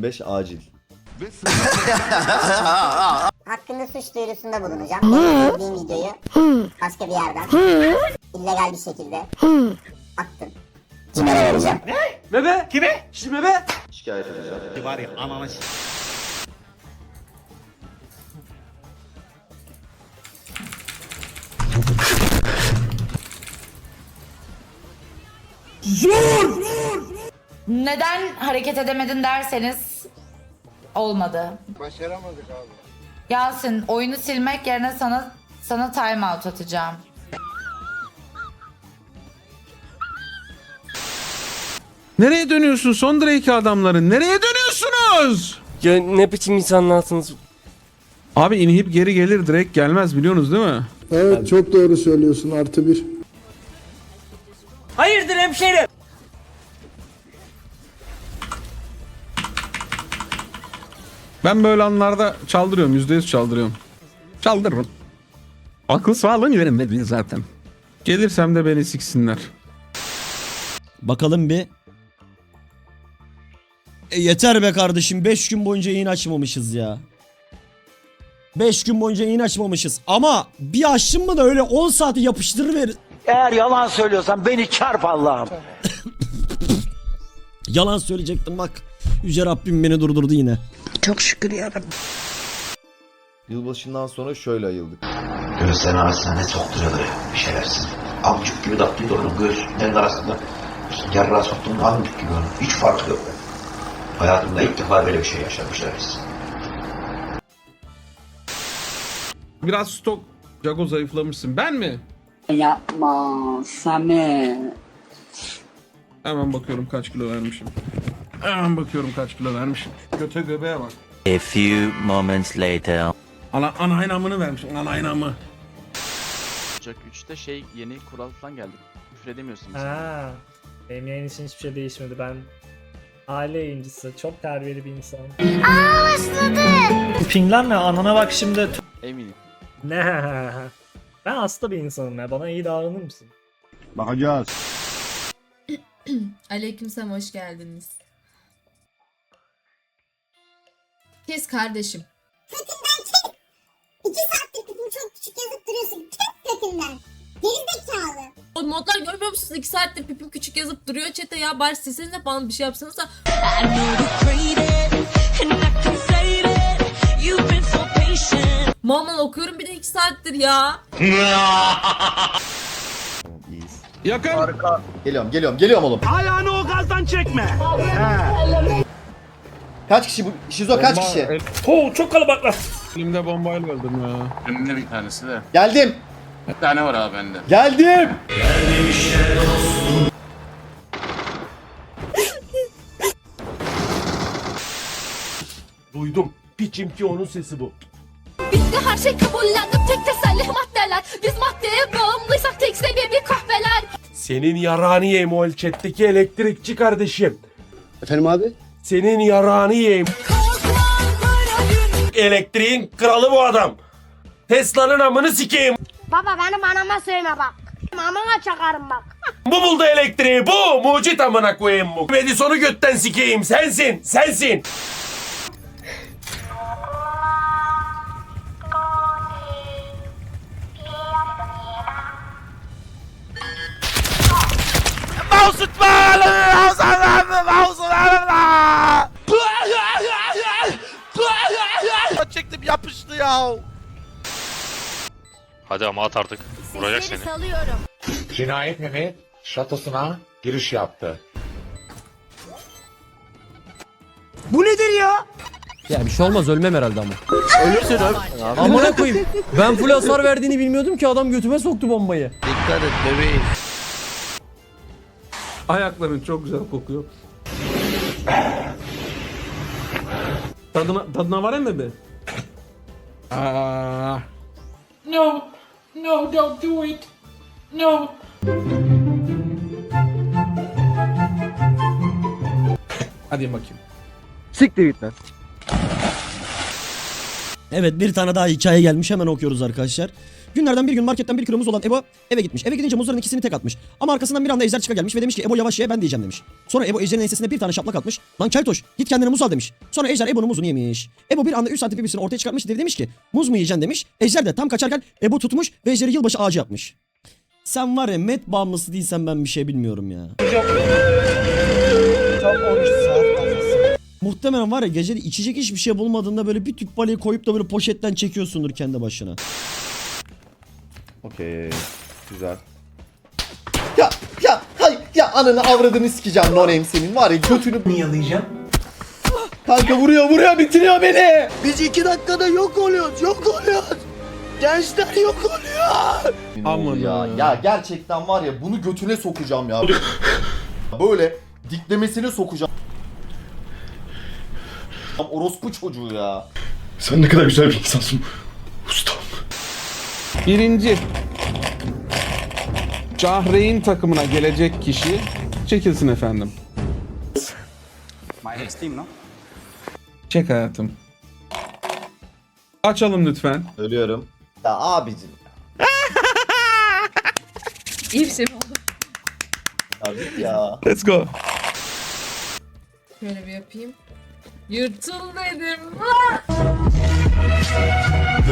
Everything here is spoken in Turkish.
2025 acil. Hakkında suç duyurusunda bulunacağım. Benim izlediğim videoyu başka bir yerden illegal bir şekilde attım. Kime vereceğim? Bebe? Kime? Şimdi bebe? Şikayet edeceğim. Var ya ananı s- Neden hareket edemedin derseniz olmadı. Başaramadık abi. Yasin oyunu silmek yerine sana sana timeout atacağım. Nereye dönüyorsun son Drake adamları? Nereye dönüyorsunuz? Ya ne biçim insanlarsınız? Abi inhib geri gelir Drake gelmez biliyorsunuz değil mi? Evet çok doğru söylüyorsun artı bir. Hayırdır hemşerim? Ben böyle anlarda çaldırıyorum. Yüzde yüz çaldırıyorum. Çaldırırım. Akıl sağlığın yerinde zaten. Gelirsem de beni siksinler. Bakalım bir. E yeter be kardeşim 5 gün boyunca yayın açmamışız ya. 5 gün boyunca yayın açmamışız. Ama bir açtım mı da öyle 10 saati yapıştırıver. Eğer yalan söylüyorsan beni çarp Allah'ım. Yalan söyleyecektim bak. Yüce Rabbim beni durdurdu yine. Yılbaşından sonra şöyle ayıldık. Göğüslerin arasına ne sokturuyorlar bir şeylersin. Amcuk gibi daklıydı onun göğüslerin arasında. Yarrağı soktuğum amcuk gibi onun. Hiç farkı yok. Hayatımda ilk defa böyle bir şey yaşamışlar biz. Biraz stok. Jago zayıflamışsın. Ben mi? Yapma Samet. Hemen bakıyorum kaç kilo vermişim. Hemen bakıyorum kaç kilo vermişim. Göte göbeğe bak. A few moments later. Ana, ana aynamını vermişim. Ana aynamı. Ocak 3'te şey yeni kural falan geldi. Küfür edemiyorsun mesela. Ha. Benim yayın için hiçbir şey değişmedi. Ben aile yayıncısı. Çok terbiyeli bir insanım. Aa başladı. Pinglenme anana bak şimdi. Eminim. Ne? Ben hasta bir insanım ya. Bana iyi davranır mısın? Bakacağız. Aleykümselam hoş geldiniz. Kes kardeşim. İki saattir pipimi çok küçük yazıp duruyorsun. Tek kökünden. Geri zekalı. O modlar görmüyor musunuz? 2 saattir pipim küçük yazıp duruyor çete ya bari silsenize bana bir şey yapsanız da. Mal okuyorum bir de 2 saattir ya. Yakın. Geliyorum geliyorum geliyorum oğlum. Ayağını o gazdan çekme. Kaç kişi bu? Şizo kaç kişi? Oo çok kalabalıklar. Elimde bombayla öldüm ya. Önümde bir tanesi de. Geldim. Bir tane var abi bende. Geldim. Duydum. Piçim ki onun sesi bu. Bitti her şey kabullendim tek teselli maddeler. Biz maddeye bağımlıysak tek sebebi kahveler. Senin yarağını yiyeyim o chat'teki elektrikçi kardeşim. Efendim abi? Senin yarağını yiyeyim. Elektriğin kralı bu adam. Tesla'nın amını sikeyim. Baba benim anama söyleme bak. Amına çakarım bak. Bu buldu elektriği bu. Mucit amına koyayım bu. Edison'u götten sikeyim. Sensin. Sensin. Mouse tutma! Ya. Hadi ama at artık. Vuracak seni. salıyorum. Cinayet Mehmet şatosuna giriş yaptı. Bu nedir ya? Ya bir şey olmaz ölmem herhalde ama. Ölürsün abi. Amına koyayım. Ben full hasar verdiğini bilmiyordum ki adam götüme soktu bombayı. Dikkat et bebeğim. Ayakların çok güzel kokuyor. Tadına, tadına var mı be? Aa, No. No don't do it. No. hadi bakayım. Siktir git lan. Evet bir tane daha hikaye gelmiş hemen okuyoruz arkadaşlar. Günlerden bir gün marketten bir kilo muz olan Ebo eve gitmiş. Eve gidince muzların ikisini tek atmış. Ama arkasından bir anda Ejder çıka gelmiş ve demiş ki Ebo yavaş ye ben de yiyeceğim demiş. Sonra Ebo Ejder'in ensesine bir tane şaplak atmış. Lan keltoş git kendine muz al demiş. Sonra Ejder Ebo'nun muzunu yemiş. Ebo bir anda 3 santim birisini ortaya çıkartmış ve demiş ki muz mu yiyeceksin demiş. Ejder de tam kaçarken Ebo tutmuş ve Ejder'i yılbaşı ağacı yapmış. Sen var ya met bağımlısı değilsen ben bir şey bilmiyorum ya. Muhtemelen var ya gece içecek hiçbir şey bulmadığında böyle bir tüp balayı koyup da böyle poşetten çekiyorsundur kendi başına. Okey. Güzel. Ya ya hay ya ananı avradını sikeceğim no name senin var ya götünü yalayacağım? Kanka vuruyor vuruyor bitiriyor beni. Biz iki dakikada yok oluyoruz yok oluyoruz. Gençler yok oluyor. Aman ya. Ya gerçekten var ya bunu götüne sokacağım ya. Böyle diklemesine sokacağım. Orospu çocuğu ya. Sen ne kadar güzel bir insansın. Birinci. Cahreyn takımına gelecek kişi çekilsin efendim. Çek hayatım. Açalım lütfen. Ölüyorum. Ya abicim. İyi bir şey mi oldu? Abi ya. Let's go. Şöyle bir yapayım. Yırtıl dedim.